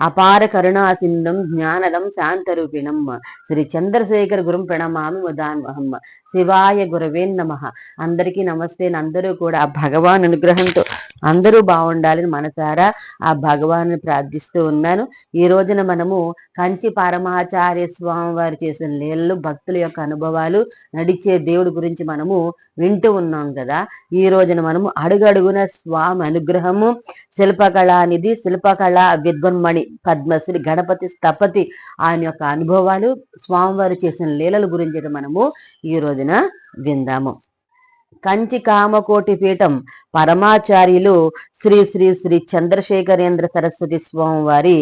అపార కరుణా సింధం జ్ఞానదం శాంతరూపిణం. శ్రీ చంద్రశేఖర్ గురుం ప్రణమామి ఉదాన్వహం శివాయ గురవే నమ. అందరికీ నమస్తే. అందరూ కూడా భగవాన్ అనుగ్రహంతో అందరూ బాగుండాలని మనసారా ఆ భగవాన్ని ప్రార్థిస్తూ ఉన్నాను. ఈ రోజున మనము కంచి పరమాచార్య స్వామి వారు చేసిన లీలలు భక్తుల యొక్క అనుభవాలు నడిచే దేవుడి గురించి మనము వింటూ ఉన్నాం కదా. ఈ రోజున మనము అడుగడుగున స్వామి అనుగ్రహము శిల్పకళానిధి శిల్పకళ విద్వన్మణి పద్మశ్రీ గణపతి స్థపతి ఆయన యొక్క అనుభవాలు స్వామివారు చేసిన లీలల గురించి మనము ఈ రోజున విందాము. కంచి కామకోటి పీఠం పరమాచార్యులు శ్రీ శ్రీ శ్రీ చంద్రశేఖరేంద్ర సరస్వతి స్వామి వారి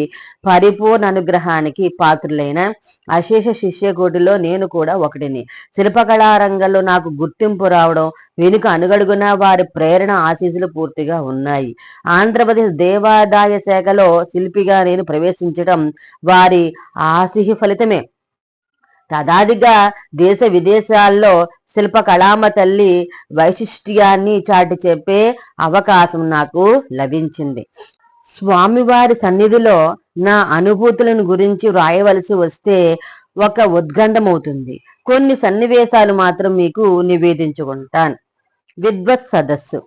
పరిపూర్ణ అనుగ్రహానికి పాత్రులైన అశేష శిష్యకోటిలో నేను కూడా ఒకటిని. శిల్పకళా రంగంలో నాకు గుర్తింపు రావడం వెనుక అనుగడుగున వారి ప్రేరణ ఆశీస్సులు పూర్తిగా ఉన్నాయి. ఆంధ్రప్రదేశ్ దేవాదాయ శాఖలో శిల్పిగా నేను ప్రవేశించడం వారి ఆశిహి ఫలితమే. తదాదిగా దేశ విదేశాల్లో శిల్పకళామ తల్లి వైశిష్ట్యాన్ని చాటి చెప్పే అవకాశం నాకు లభించింది. స్వామివారి సన్నిధిలో నా అనుభూతులను గురించి వ్రాయవలసి వస్తే ఒక ఉద్గంధమవుతుంది. కొన్ని సన్నివేశాలు మాత్రం మీకు నివేదించుకుంటాను. విద్వత్ సదస్సు.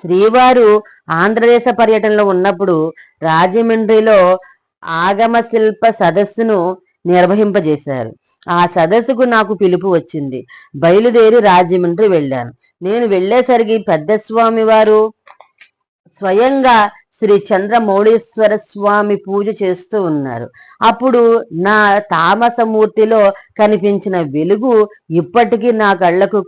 శ్రీవారు ఆంధ్రదేశ పర్యటనలో ఉన్నప్పుడు రాజమండ్రిలో ఆగమ శిల్ప సదస్సును నిర్వహింపజేశారు. ఆ సదస్సుకు నాకు పిలుపు వచ్చింది. బయలుదేరి రాజమండ్రి వెళ్ళాను. నేను వెళ్ళేసరికి పెద్ద స్వామి వారు స్వయంగా శ్రీ చంద్రమౌళీశ్వర స్వామి పూజ చేస్తూ ఉన్నారు. అప్పుడు నా తామసమూర్తిలో కనిపించిన వెలుగు ఇప్పటికీ నా కళ్ళకు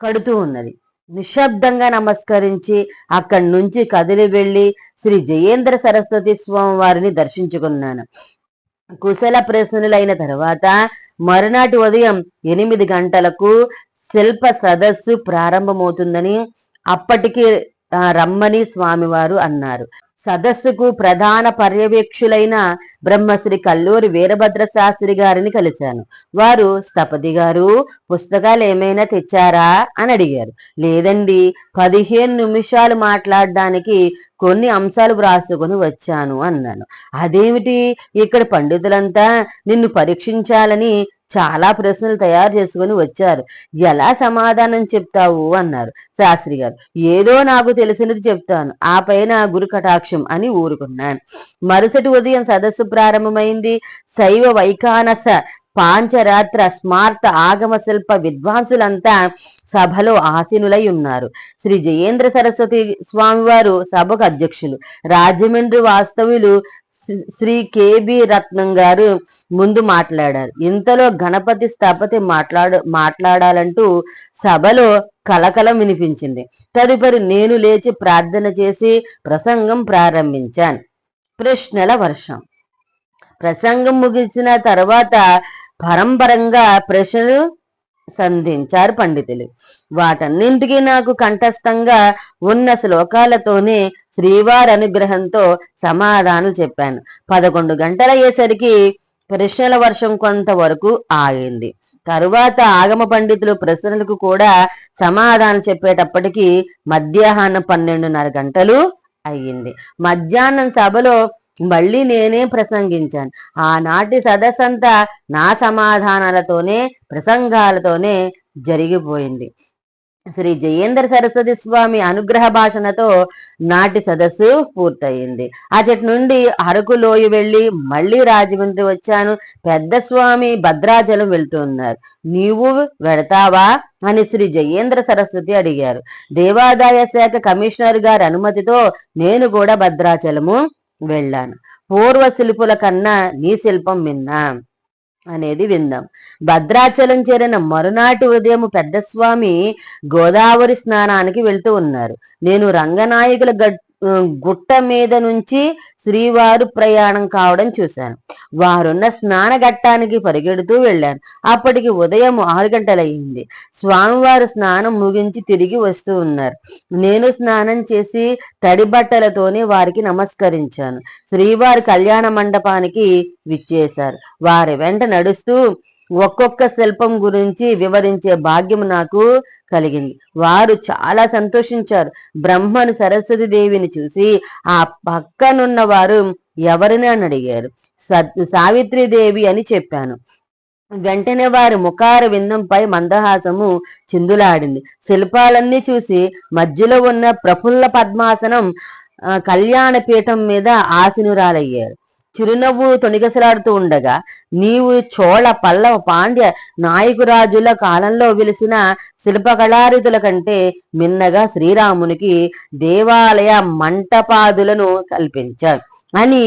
కడుతూ ఉన్నది. నిశ్శబ్దంగా నమస్కరించి అక్కడి నుంచి కదిలి వెళ్ళి శ్రీ జయేంద్ర సరస్వతి స్వామి వారిని దర్శించుకున్నాను. కుశల ప్రశ్నలైన తర్వాత మరునాటి ఉదయం ఎనిమిది గంటలకు శిల్ప సదస్సు ప్రారంభమవుతుందని అప్పటికి రమ్మని స్వామివారు అన్నారు. సదస్సుకు ప్రధాన పర్యవేక్షులైన బ్రహ్మశ్రీ కల్లూరి వీరభద్ర శాస్త్రి గారిని కలిశాను. వారు స్థపతి గారు పుస్తకాలు ఏమైనా తెచ్చారా? అని అడిగారు. లేదండి పదిహేను నిమిషాలు మాట్లాడడానికి కొన్ని అంశాలు వ్రాసుకొని వచ్చాను అన్నాను. అదేమిటి? ఇక్కడ పండితులంతా నిన్ను పరీక్షించాలని చాలా ప్రశ్నలు తయారు చేసుకుని వచ్చారు. ఎలా సమాధానం చెప్తావు? అన్నారు శాస్త్రి గారు. ఏదో నాకు తెలిసినది చెప్తాను. ఆ పైన గురు కటాక్షం అని ఊరుకున్నాను. మరుసటి ఉదయం సదస్సు ప్రారంభమైంది. శైవ వైఖానస పాంచరాత్ర స్మార్త ఆగమ శిల్ప విద్వాంసులంతా సభలో ఆసీనులై ఉన్నారు. శ్రీ జయేంద్ర సరస్వతి స్వామివారు సభకు అధ్యక్షులు. రాజమండ్రి వాస్తవులు శ్రీ- కేబి రత్నం గారు ముందు మాట్లాడారు. ఇంతలో గణపతి స్థపతి మాట్లాడు మాట్లాడాలంటూ సభలో కలకలం వినిపించింది. తదుపరి నేను లేచి ప్రార్థన చేసి ప్రసంగం ప్రారంభించాను. ప్రశ్నల వర్షం. ప్రసంగం ముగిసిన తర్వాత పరంపరంగా ప్రశ్నలు సంధించారు పండితులు. వాటన్నింటికీ నాకు కంఠస్థంగా ఉన్న శ్లోకాలతోనే శ్రీవారి అనుగ్రహంతో సమాధానాలు చెప్పాను. పదకొండు గంటలయ్యేసరికి ప్రశ్నల వర్షం కొంతవరకు ఆగింది. తరువాత ఆగమ పండితులు ప్రశ్నలకు కూడా సమాధానం చెప్పేటప్పటికి మధ్యాహ్నం పన్నెండున్నర గంటలు అయ్యింది. మధ్యాహ్నం సభలో మళ్ళీ నేనే ప్రసంగించాను. ఆనాటి సదస్సంతా నా సమాధానాలతోనే ప్రసంగాలతోనే జరిగిపోయింది. శ్రీ జయేంద్ర సరస్వతి స్వామి అనుగ్రహ భాషణతో నాటి సదస్సు పూర్తయింది. అచటి నుండి అరకు లోయ వెళ్ళి మళ్ళీ రాజమండ్రి వచ్చాను. పెద్ద స్వామి భద్రాచలం వెళ్తున్నారు. నీవు వెడతావా? అని శ్రీ జయేంద్ర సరస్వతి అడిగారు. దేవాదాయ శాఖ కమిషనర్ గారి అనుమతితో నేను కూడా భద్రాచలము వెళ్ళాను. పూర్వ శిల్పుల కన్నా నీ శిల్పం విన్నా అనేది విందాం. భద్రాచలం చేరిన మరునాటి ఉదయం పెద్ద స్వామి గోదావరి స్నానానికి వెళ్తూ ఉన్నారు. నేను రంగనాయకుల గుట్ట మీద నుంచి శ్రీవారు ప్రయాణం కావడం చూశాను. వారున్న స్నాన ఘట్టానికి పరిగెడుతూ వెళ్ళాను. అప్పటికి ఉదయం ఆరు గంటలయ్యింది. స్వామివారు స్నానం ముగించి తిరిగి వస్తూ ఉన్నారు. నేను స్నానం చేసి తడి బట్టలతోనే వారికి నమస్కరించాను. శ్రీవారి కళ్యాణ మండపానికి విచ్చేశారు. వారి వెంట నడుస్తూ ఒక్కొక్క శిల్పం గురించి వివరించే భాగ్యం నాకు కలిగింది. వారు చాలా సంతోషించారు. బ్రహ్మను సరస్వతి దేవిని చూసి ఆ పక్కనున్న వారు ఎవరిని అని అడిగారు. సావిత్రి దేవి అని చెప్పాను. వెంటనే వారి ముఖార విందంపై మందహాసము చిందులాడింది. శిల్పాలన్నీ చూసి మధ్యలో ఉన్న ప్రఫుల్ల పద్మాసనం కళ్యాణ పీఠం మీద ఆశనురాలయ్యారు. చిరునవ్వు తొణిగసలాడుతూ ఉండగా నీవు చోళ పల్లవ పాండ్య నాయకురాజుల కాలంలో వెలిసిన శిల్పకళారితుల కంటే మిన్నగా శ్రీరామునికి దేవాలయ మంటపాదులను కల్పించాడు అని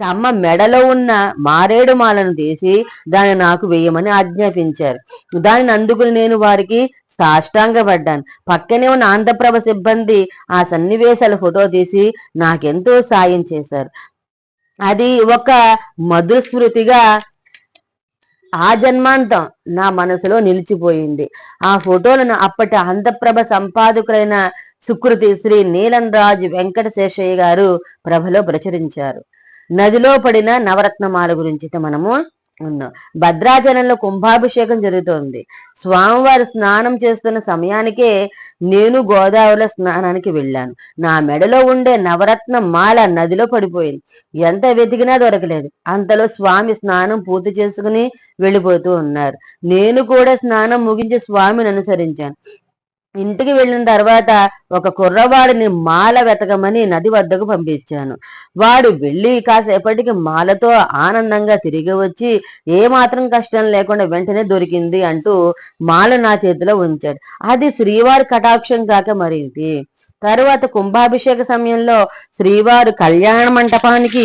తమ మెడలో ఉన్న మారేడు మాలను తీసి దాన్ని నాకు వేయమని ఆజ్ఞాపించారు. దానిని అందుకుని నేను వారికి సాష్టాంగపడ్డాను. పక్కనే ఉన్న ఆంధ్రప్రభ సిబ్బంది ఆ సన్నివేశాల ఫోటో తీసి నాకెంతో సాయం చేశారు. అది ఒక మధుస్మృతిగా ఆ జన్మాంతం నా మనసులో నిలిచిపోయింది. ఆ ఫోటోలను అప్పటి ఆంధ్రప్రభ సంపాదకులైన సుకృతి శ్రీ నీలం రాజు వెంకట శేషయ్య గారు ప్రభలో ప్రచురించారు. నదిలో పడిన నవరత్నమాల గురించి మనము భద్రాచలంలో కుంభాభిషేకం జరుగుతోంది. స్వామివారు స్నానం చేస్తున్న సమయానికే నేను గోదావరిలో స్నానానికి వెళ్ళాను. నా మెడలో ఉండే నవరత్న మాల నదిలో పడిపోయింది. ఎంత వెతికినా దొరకలేదు. అంతలో స్వామి స్నానం పూర్తి చేసుకుని వెళ్ళిపోతూ ఉన్నారు. నేను కూడా స్నానం ముగించి స్వామిని అనుసరించాను. ఇంటికి వెళ్ళిన తర్వాత ఒక కుర్రవాడిని మాల వెతకమని నది వద్దకు పంపించాను. వాడు వెళ్ళి కాసేపటికి మాలతో ఆనందంగా తిరిగి వచ్చి ఏ మాత్రం కష్టం లేకుండా వెంటనే దొరికింది అంటూ మాల నా చేతిలో ఉంచాడు. అది శ్రీవారి కటాక్షం కాక మరింది తర్వాత కుంభాభిషేక సమయంలో శ్రీవారు కళ్యాణ మంటపానికి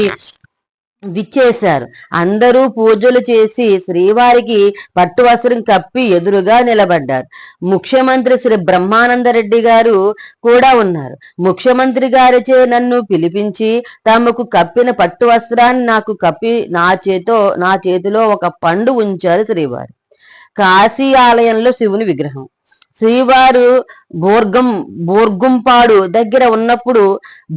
విచ్చేశారు. అందరూ పూజలు చేసి శ్రీవారికి పట్టువస్త్రం కప్పి ఎదురుగా నిలబడ్డారు. ముఖ్యమంత్రి శ్రీ బ్రహ్మానందరెడ్డి గారు కూడా ఉన్నారు. ముఖ్యమంత్రి గారిచే నన్ను పిలిపించి తమకు కప్పిన పట్టు వస్త్రాన్ని నాకు కప్పి నా చేతో నా చేతిలో ఒక పండు ఉంచారు శ్రీవారు. కాశీ ఆలయంలో శివుని విగ్రహం. శ్రీవారు బోర్గం బోర్గుంపాడు దగ్గర ఉన్నప్పుడు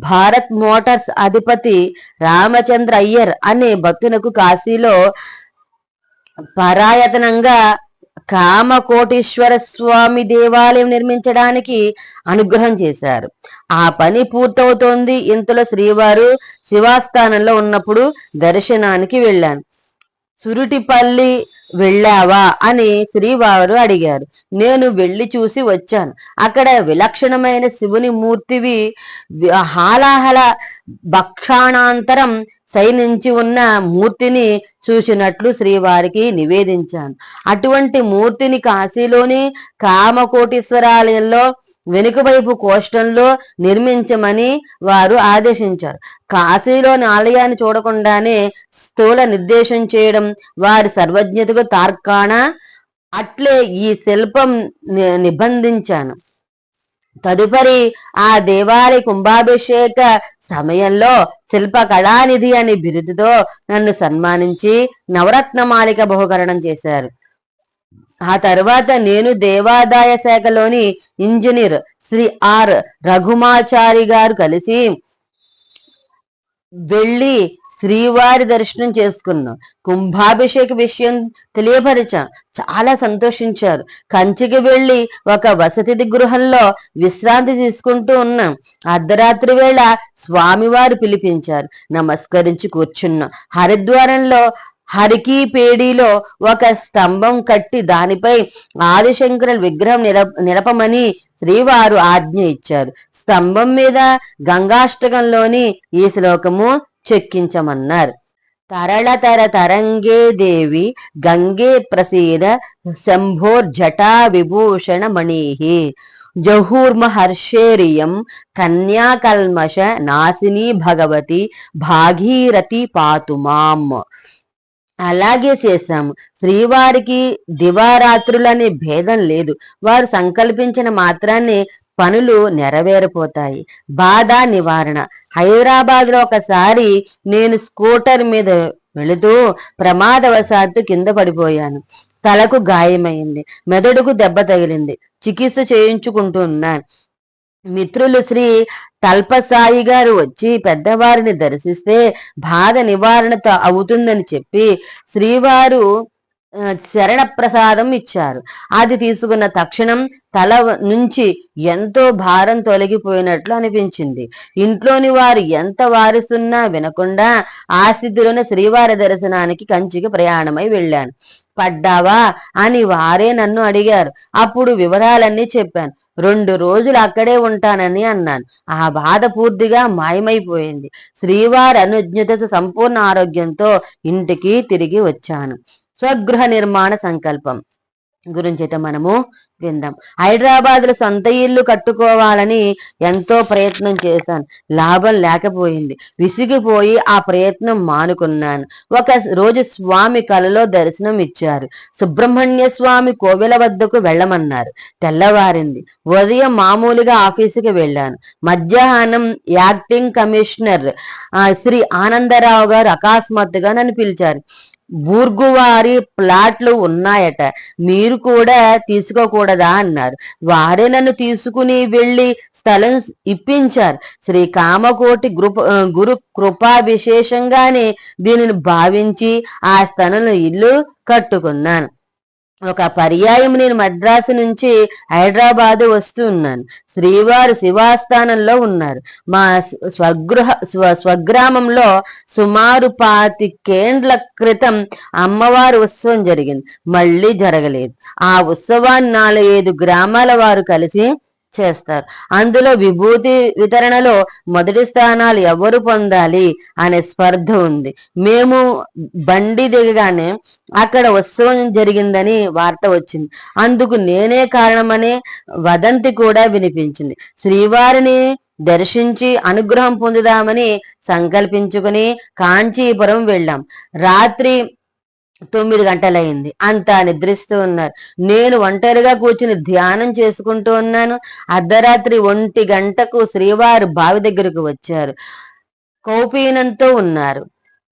భారత్ మోటార్స్ అధిపతి రామచంద్ర అయ్యర్ అనే భక్తునకు కాశీలో పరాయతనంగా కామకోటేశ్వర స్వామి దేవాలయం నిర్మించడానికి అనుగ్రహం చేశారు. ఆ పని పూర్తవుతోంది. ఇంతలో శ్రీవారు శివాస్థానంలో ఉన్నప్పుడు దర్శనానికి వెళ్ళాను. సురుటిపల్లి వెళ్ళావా అని శ్రీవారు అడిగారు. నేను వెళ్ళి చూసి వచ్చాను. అక్కడ విలక్షణమైన శివుని మూర్తివి హాలాహల భక్షాణాంతరం సైనించి ఉన్న మూర్తిని చూసినట్లు శ్రీవారికి నివేదించాను. అటువంటి మూర్తిని కాశీలోని కామకోటీశ్వరాలయంలో వెనుకవైపు కోష్టంలో నిర్మించమని వారు ఆదేశించారు. కాశీలోని ఆలయాన్ని చూడకుండానే స్థూల నిర్దేశం చేయడం వారి సర్వజ్ఞతకు తార్కాణ. అట్లే ఈ శిల్పం నిబంధించాను. తదుపరి ఆ దేవాలయ కుంభాభిషేక సమయంలో శిల్ప కళానిధి అనే బిరుదుతో నన్ను సన్మానించి నవరత్నమాలిక బహుకరణం చేశారు. ఆ తర్వాత నేను దేవాదాయ శాఖలోని ఇంజనీర్ శ్రీ ఆర్ రఘుమాచారి గారు కలిసి వెళ్ళి శ్రీవారి దర్శనం చేసుకున్నాం. కుంభాభిషేక విషయం తెలియపరిచాం. చాలా సంతోషించారు. కంచికి వెళ్ళి ఒక వసతి గృహంలో విశ్రాంతి తీసుకుంటూ ఉన్నాం. అర్ధరాత్రి వేళ స్వామివారు పిలిపించారు. నమస్కరించి కూర్చున్నాం. హరిద్వారంలో హరికి పేడిలో ఒక స్తంభం కట్టి దానిపై ఆదిశంకరుల విగ్రహం నిలపమని శ్రీవారు ఆజ్ఞ ఇచ్చారు. స్తంభం మీద గంగాష్టకంలోని ఈ శ్లోకము చెక్కించమన్నారు. తరళతర తరంగే దేవి గంగే ప్రసీద శంభోర్జటా విభూషణ మణిహి జహూర్మహర్షేరియం కన్యాకల్మష నాశిని భగవతి భాగీరథి పాతుమాం అలాగే చేశాము. శ్రీవారికి దివారాత్రులనే భేదం లేదు. వారు సంకల్పించిన మాత్రాన్ని పనులు నెరవేరిపోతాయి. బాధ నివారణ. హైదరాబాద్లో ఒకసారి నేను స్కూటర్ మీద వెళుతూ ప్రమాదవశాత్తు కింద పడిపోయాను. తలకు గాయమైంది. మెదడుకు దెబ్బ తగిలింది. చికిత్స చేయించుకుంటున్నాను. మిత్రులు శ్రీ తల్పసాయి గారు వచ్చి పెద్దవారిని దర్శిస్తే బాధ నివారణ అవుతుందని చెప్పి శ్రీవారు శరణ ప్రసాదం ఇచ్చారు. అది తీసుకున్న తక్షణం తల నుంచి ఎంతో భారం తొలగిపోయినట్లు అనిపించింది. ఇంట్లోని వారు ఎంత వారిస్తున్నా వినకుండా ఆ శ్రీవారి దర్శనానికి కంచికి ప్రయాణమై వెళ్ళాను. పడ్డావా అని వారే నన్ను అడిగారు. అప్పుడు వివరాలన్నీ చెప్పాను. రెండు రోజులు అక్కడే ఉంటానని అన్నాను. ఆ బాధ పూర్తిగా మాయమైపోయింది. శ్రీవారి అనుజ్ఞత సంపూర్ణ ఆరోగ్యంతో ఇంటికి తిరిగి వచ్చాను. స్వగృహ నిర్మాణ సంకల్పం. గురించి అయితే మనము విందాం. హైదరాబాద్లో సొంత ఇల్లు కట్టుకోవాలని ఎంతో ప్రయత్నం చేశాను. లాభం లేకపోయింది. విసిగిపోయి ఆ ప్రయత్నం మానుకున్నాను. ఒక రోజు స్వామి కలలో దర్శనం ఇచ్చారు. సుబ్రహ్మణ్య స్వామి కోవెల వద్దకు వెళ్ళమన్నారు. తెల్లవారింది. ఉదయం మామూలుగా ఆఫీసుకి వెళ్ళాను. మధ్యాహ్నం యాక్టింగ్ కమిషనర్ శ్రీ ఆనందరావు గారు అకస్మాత్తుగా నన్ను పిలిచారు. బూర్గువారి ప్లాట్లు ఉన్నాయట. మీరు కూడా తీసుకోకూడదా అన్నారు. వారే నన్ను తీసుకుని వెళ్ళి స్థలం ఇప్పించారు. శ్రీ కామకోటి గృప గురు కృపా విశేషంగానే దీనిని భావించి ఆ స్థలంలో ఇల్లు కట్టుకున్నాను. ఒక పర్యాయం నేను మద్రాసు నుంచి హైదరాబాద్ వస్తూ ఉన్నాను. శ్రీవారు శివాస్థానంలో ఉన్నారు. మా స్వగృహ స్వ స్వగ్రామంలో సుమారు పాతికేండ్ల క్రితం అమ్మవారి ఉత్సవం జరిగింది. మళ్ళీ జరగలేదు. ఆ ఉత్సవాన్ని నాలుగైదు గ్రామాల వారు కలిసి చేస్తారు. అందులో విభూతి వితరణలో మొదటి స్థానాలు ఎవరు పొందాలి అనే స్పర్ధ ఉంది. మేము బండి దిగగానే అక్కడ ఉత్సవం జరిగిందని వార్త వచ్చింది. అందుకు నేనే కారణమనే వదంతి కూడా వినిపించింది. శ్రీవారిని దర్శించి అనుగ్రహం పొందుదామని సంకల్పించుకుని కాంచీపురం వెళ్ళాం. రాత్రి తొమ్మిది గంటలయ్యింది అంతా నిద్రిస్తూ ఉన్నారు. నేను ఒంటరిగా కూర్చుని ధ్యానం చేసుకుంటూ ఉన్నాను. అర్ధరాత్రి ఒంటి గంటకు శ్రీవారు బావి దగ్గరకు వచ్చారు. కౌపీనంతో ఉన్నారు.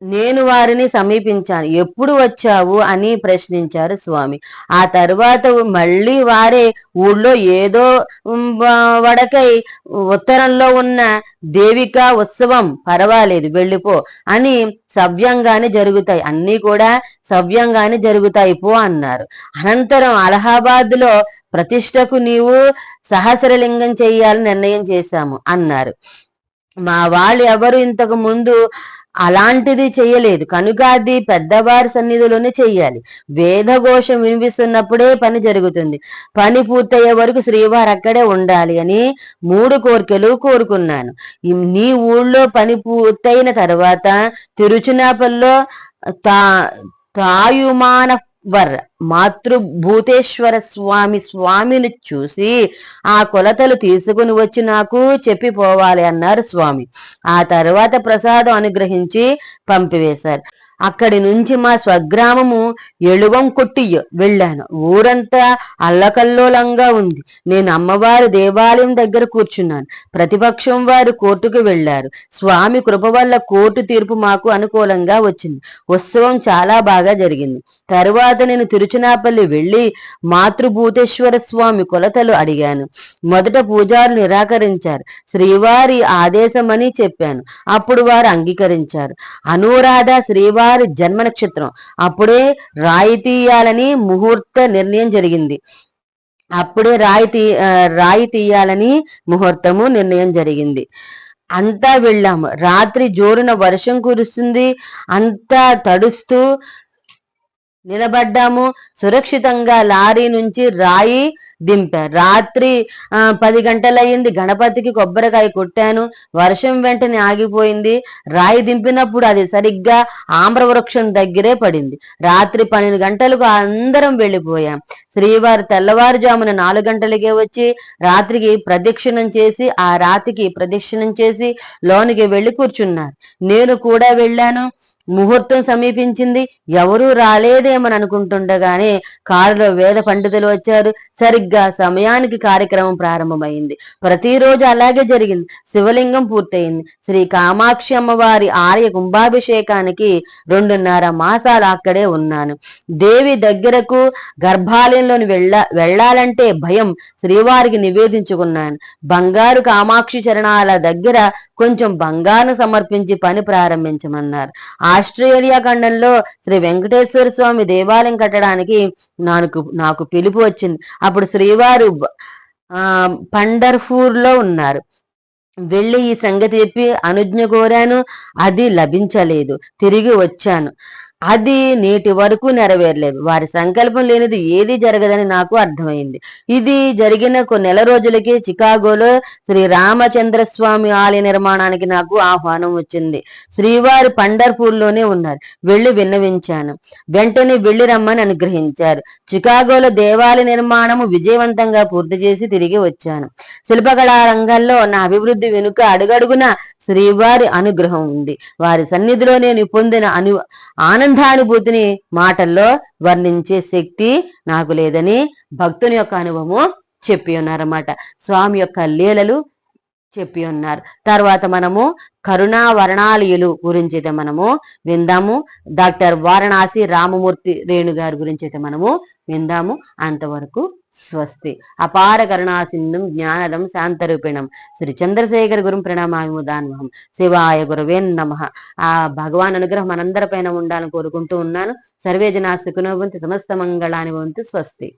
నేను వారిని సమీపించాను. ఎప్పుడు వచ్చావు? అని ప్రశ్నించారు స్వామి. ఆ తర్వాత మళ్ళీ వారే ఊళ్ళో ఏదో వడకై ఉత్తరంలో ఉన్న దేవికా ఉత్సవం పర్వాలేదు వెళ్ళిపో అని సవ్యంగానే జరుగుతాయి. అన్నీ కూడా సవ్యంగానే జరుగుతాయి పో అన్నారు. అనంతరం అలహాబాద్లో ప్రతిష్టకు నీవు సహస్రలింగం చేయాలని నిర్ణయం చేశాము అన్నారు. మా వాళ్ళు ఎవరు ఇంతకు ముందు అలాంటిది చెయ్యలేదు కనుక అది పెద్దవారి సన్నిధిలోనే చెయ్యాలి వేదఘోషం వినిపిస్తున్నప్పుడే పని జరుగుతుంది. పని పూర్తయ్యే వరకు శ్రీవారు అక్కడే ఉండాలి అని మూడు కోరికలు కోరుకున్నాను. నీ ఊళ్ళో పని పూర్తయిన తర్వాత తిరుచునాపల్లో తా తాయుమాన వర్ మాతృభూతేశ్వర స్వామి స్వామిని చూసి ఆ కొలతలు తీసుకుని వచ్చి నాకు చెప్పిపోవాలి అన్నారు స్వామి. ఆ తర్వాత ప్రసాదం అనుగ్రహించి పంపివేశారు. అక్కడి నుంచి మా స్వగ్రామము ఎలువం కొట్టి వెళ్ళాను. ఊరంతా అల్లకల్లోలంగా ఉంది. నేను అమ్మవారి దేవాలయం దగ్గర కూర్చున్నాను. ప్రతిపక్షం వారు కోర్టుకు వెళ్ళారు స్వామి కృప వల్ల కోర్టు తీర్పు మాకు అనుకూలంగా వచ్చింది. ఉత్సవం చాలా బాగా జరిగింది. తరువాత నేను తిరుచునాపల్లి వెళ్ళి మాతృభూతేశ్వర స్వామి కొలతలు అడిగాను. మొదట పూజారు నిరాకరించారు. శ్రీవారి ఆదేశమని చెప్పాను. అప్పుడు వారు అంగీకరించారు. అనురాధ శ్రీవారి వారి జన్మ నక్షత్రం. అప్పుడే రాయి తీయాలని ముహూర్త నిర్ణయం జరిగింది. అప్పుడే రాయి తీ రాయి తీయాలని ముహూర్తము నిర్ణయం జరిగింది. అంతా వెళ్ళాము. రాత్రి జోరున వర్షం కురుస్తుంది. అంతా తడుస్తూ నిలబడ్డాము. సురక్షితంగా లారీ నుంచి రాయి దింపారు రాత్రి పది గంటలయ్యింది. గణపతికి కొబ్బరికాయ కొట్టాను. వర్షం వెంటనే ఆగిపోయింది. రాయి దింపినప్పుడు అది సరిగ్గా ఆమ్రవృక్షం దగ్గరే పడింది. రాత్రి పన్నెండు గంటలకు అందరం వెళ్ళిపోయాం. శ్రీవారి తెల్లవారుజామున నాలుగు గంటలకే వచ్చి రాత్రికి ప్రదక్షిణం చేసి ఆ రాతికి ప్రదక్షిణం చేసి లోనికి వెళ్ళి కూర్చున్నారు. నేను కూడా వెళ్ళాను. ముహూర్తం సమీపించింది. ఎవరూ రాలేదేమని అనుకుంటుండగానే కారులో వేద పండితులు వచ్చారు. సరిగ్గా సరిగ్గా సమయానికి కార్యక్రమం ప్రారంభమైంది. ప్రతిరోజు అలాగే జరిగింది. శివలింగం పూర్తయింది. శ్రీ కామాక్షి అమ్మవారి ఆలయ కుంభాభిషేకానికి రెండున్నర మాసాలు అక్కడే ఉన్నాను. దేవి దగ్గరకు గర్భాలయంలోని వెళ్ళ వెళ్ళాలంటే భయం శ్రీవారికి నివేదించుకున్నాను. బంగారు కామాక్షి చరణాల దగ్గర కొంచెం బంగారు సమర్పించి పని ప్రారంభించమన్నారు. ఆస్ట్రేలియా ఖండంలో శ్రీ వెంకటేశ్వర స్వామి దేవాలయం కట్టడానికి నాకు నాకు పిలుపు వచ్చింది. అప్పుడు శ్రీవారు ఆ పండర్ఫూర్లో ఉన్నారు. వెళ్ళి ఈ సంగతి చెప్పి అనుజ్ఞ కోరాను. అది లభించలేదు. తిరిగి వచ్చాను. అది నేటి వరకు నెరవేరలేదు. వారి సంకల్పం లేనిది ఏది జరగదని నాకు అర్థమైంది. ఇది జరిగిన కొన్ని నెల రోజులకి చికాగోలో శ్రీ రామచంద్ర స్వామి ఆలయ నిర్మాణానికి నాకు ఆహ్వానం వచ్చింది. శ్రీవారి పండర్పూర్లోనే ఉన్నారు. వెళ్ళి విన్నవించాను. వెంటనే వెళ్ళి రమ్మని అనుగ్రహించారు. చికాగోలో దేవాలయ నిర్మాణము విజయవంతంగా పూర్తి చేసి తిరిగి వచ్చాను. శిల్పకళా రంగంలో నా అభివృద్ధి వెనుక అడుగడుగున శ్రీవారి అనుగ్రహం ఉంది. వారి సన్నిధిలో నేను పొందిన అను ఆనందానుభూతిని మాటల్లో వర్ణించే శక్తి నాకు లేదని భక్తుని యొక్క అనుభవము చెప్పి ఉన్నారన్నమాట. స్వామి యొక్క లీలలు చెప్పి ఉన్నారు. తర్వాత మనము కరుణా వర్ణాలయులు గురించి అయితే మనము విందాము. డాక్టర్ వారణాసి రామమూర్తి రేణు గారి గురించి అయితే మనము విందాము. అంతవరకు స్వస్తి. అపార కరుణా సింధుం జ్ఞానదం శాంతరూపిణం. శ్రీ చంద్రశేఖర్ గురుం ప్రణామాముదాన్వహం. శివాయ గురవే నమ. ఆ భగవాన్ అనుగ్రహం మనందరిపైన ఉండాలని కోరుకుంటూ ఉన్నాను. సర్వే జనా సమస్త మంగళాని వంతు స్వస్తి.